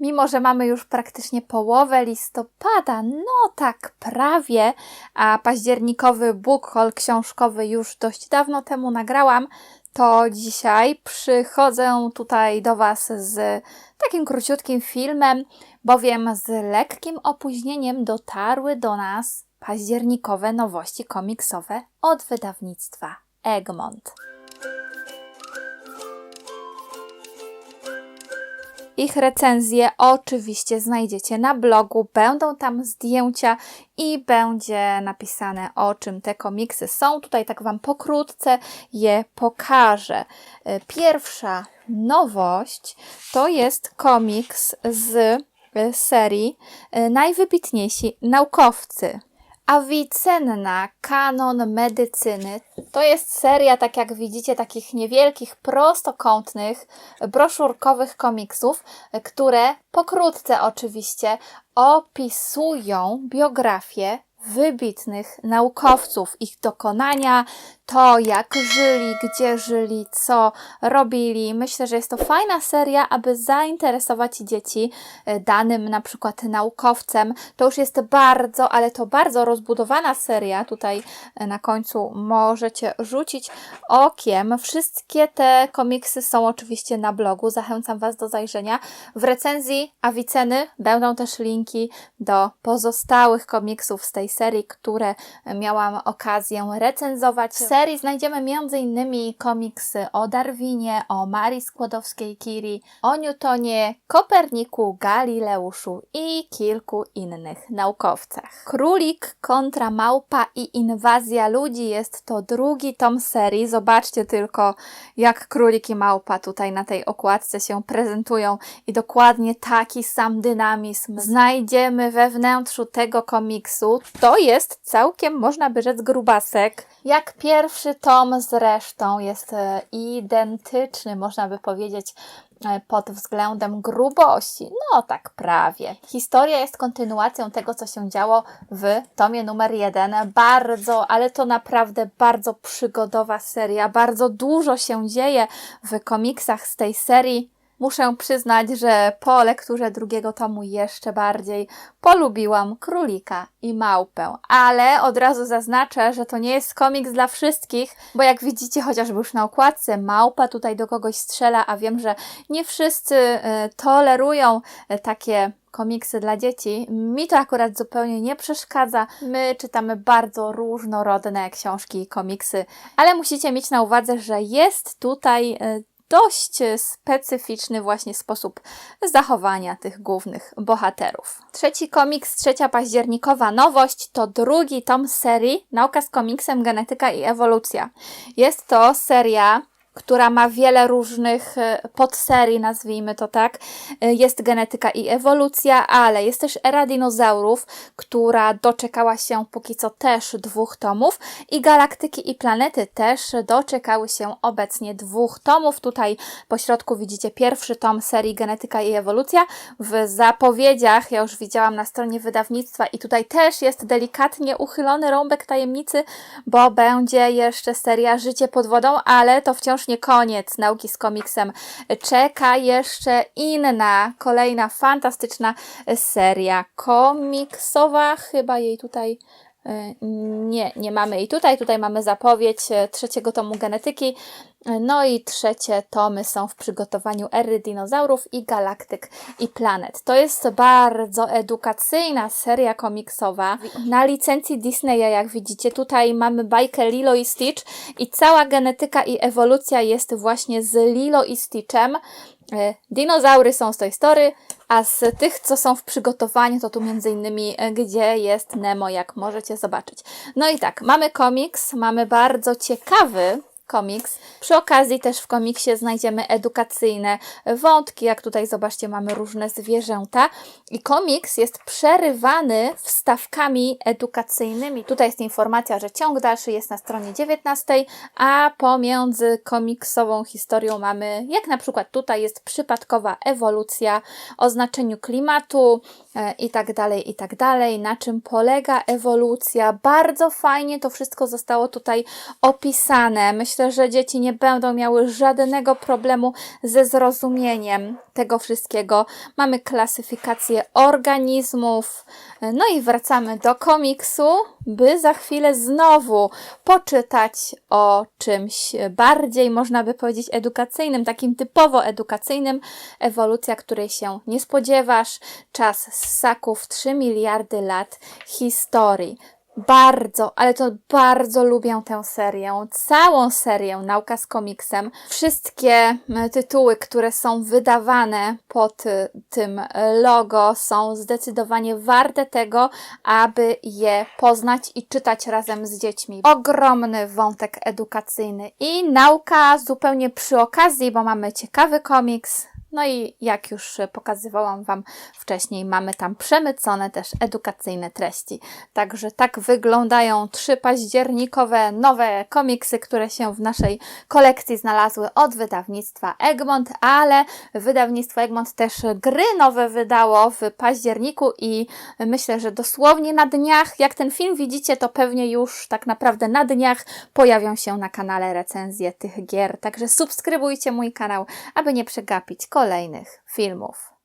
Mimo, że mamy już praktycznie połowę listopada, no tak prawie, a październikowy book haul książkowy już dość dawno temu nagrałam, to dzisiaj przychodzę tutaj do Was z takim króciutkim filmem, bowiem z lekkim opóźnieniem dotarły do nas październikowe nowości komiksowe od wydawnictwa Egmont. Ich recenzje oczywiście znajdziecie na blogu, będą tam zdjęcia i będzie napisane o czym te komiksy są. Tutaj tak Wam pokrótce je pokażę. E, Pierwsza nowość to jest komiks z e, serii e, Najwybitniejsi naukowcy. Avicenna Kanon Medycyny to jest seria, tak jak widzicie, takich niewielkich, prostokątnych, broszurkowych komiksów, które pokrótce oczywiście opisują biografię wybitnych naukowców, ich dokonania, to jak żyli, gdzie żyli, co robili. Myślę, że jest to fajna seria, aby zainteresować dzieci e, danym na przykład naukowcem. To już jest bardzo, ale to bardzo rozbudowana seria. Tutaj e, na końcu możecie rzucić okiem. Wszystkie te komiksy są oczywiście na blogu. Zachęcam Was do zajrzenia. W recenzji Aviceny będą też linki do pozostałych komiksów z tej serii, które miałam okazję recenzować. W serii znajdziemy m.in. komiksy o Darwinie, o Marii Skłodowskiej-Curie, o Newtonie, Koperniku, Galileuszu i kilku innych naukowcach. Królik kontra małpa i inwazja ludzi jest to drugi tom serii. Zobaczcie tylko, jak królik i małpa tutaj na tej okładce się prezentują i dokładnie taki sam dynamizm znajdziemy we wnętrzu tego komiksu. To jest całkiem, można by rzec, grubasek. Jak pierwszy tom zresztą jest e, identyczny, można by powiedzieć, e, pod względem grubości. No tak prawie. Historia jest kontynuacją tego, co się działo w tomie numer jeden. Bardzo, ale to naprawdę bardzo przygodowa seria. Bardzo dużo się dzieje w komiksach z tej serii. Muszę przyznać, że po lekturze drugiego tomu jeszcze bardziej polubiłam królika i małpę. Ale od razu zaznaczę, że to nie jest komiks dla wszystkich, bo jak widzicie chociażby już na okładce, małpa tutaj do kogoś strzela, a wiem, że nie wszyscy e, tolerują e, takie komiksy dla dzieci. Mi to akurat zupełnie nie przeszkadza. My czytamy bardzo różnorodne książki i komiksy, ale musicie mieć na uwadze, że jest tutaj e, dość specyficzny właśnie sposób zachowania tych głównych bohaterów. Trzeci komiks, trzecia październikowa nowość to drugi tom serii Nauka z komiksem, genetyka i ewolucja. Jest to seria która ma wiele różnych e, podserii, nazwijmy to tak. E, Jest genetyka i ewolucja, ale jest też era dinozaurów, która doczekała się póki co też dwóch tomów i galaktyki i planety też doczekały się obecnie dwóch tomów. Tutaj po środku widzicie pierwszy tom serii genetyka i ewolucja. W zapowiedziach, ja już widziałam na stronie wydawnictwa i tutaj też jest delikatnie uchylony rąbek tajemnicy, bo będzie jeszcze seria Życie pod wodą, ale to wciąż nie koniec nauki z komiksem. Czeka jeszcze inna, kolejna fantastyczna seria komiksowa. Chyba jej tutaj nie, nie mamy jej tutaj. Tutaj mamy zapowiedź e, trzeciego tomu genetyki. No i trzecie tomy są w przygotowaniu ery dinozaurów i galaktyk i planet. To jest bardzo edukacyjna seria komiksowa. Na licencji Disneya, jak widzicie, tutaj mamy bajkę Lilo i Stitch i cała genetyka i ewolucja jest właśnie z Lilo i Stitchem. E, Dinozaury są z tej story, a z tych, co są w przygotowaniu, to tu między innymi, e, gdzie jest Nemo, jak możecie zobaczyć. No i tak, mamy komiks, mamy bardzo ciekawy komiks. Przy okazji też w komiksie znajdziemy edukacyjne wątki, jak tutaj zobaczcie, mamy różne zwierzęta i komiks jest przerywany wstawkami edukacyjnymi. Tutaj jest informacja, że ciąg dalszy jest na stronie 19, a pomiędzy komiksową historią mamy, jak na przykład tutaj jest przypadkowa ewolucja o znaczeniu klimatu e, i tak dalej, i tak dalej, na czym polega ewolucja. Bardzo fajnie to wszystko zostało tutaj opisane. Myślę, myślę, że dzieci nie będą miały żadnego problemu ze zrozumieniem tego wszystkiego. Mamy klasyfikację organizmów, no i wracamy do komiksu, by za chwilę znowu poczytać o czymś bardziej, można by powiedzieć, edukacyjnym, takim typowo edukacyjnym. Ewolucja, której się nie spodziewasz. Czas ssaków 3 miliardy lat historii. Bardzo, ale to bardzo lubię tę serię, całą serię Nauka z komiksem. Wszystkie tytuły, które są wydawane pod y, tym logo, są zdecydowanie warte tego, aby je poznać i czytać razem z dziećmi. Ogromny wątek edukacyjny i nauka zupełnie przy okazji, bo mamy ciekawy komiks. No i jak już pokazywałam Wam wcześniej, mamy tam przemycone też edukacyjne treści. Także tak wyglądają trzy październikowe nowe komiksy, które się w naszej kolekcji znalazły od wydawnictwa Egmont, ale wydawnictwo Egmont też gry nowe wydało w październiku i myślę, że dosłownie na dniach, jak ten film widzicie, to pewnie już tak naprawdę na dniach pojawią się na kanale recenzje tych gier. Także subskrybujcie mój kanał, aby nie przegapić kolejnych filmów.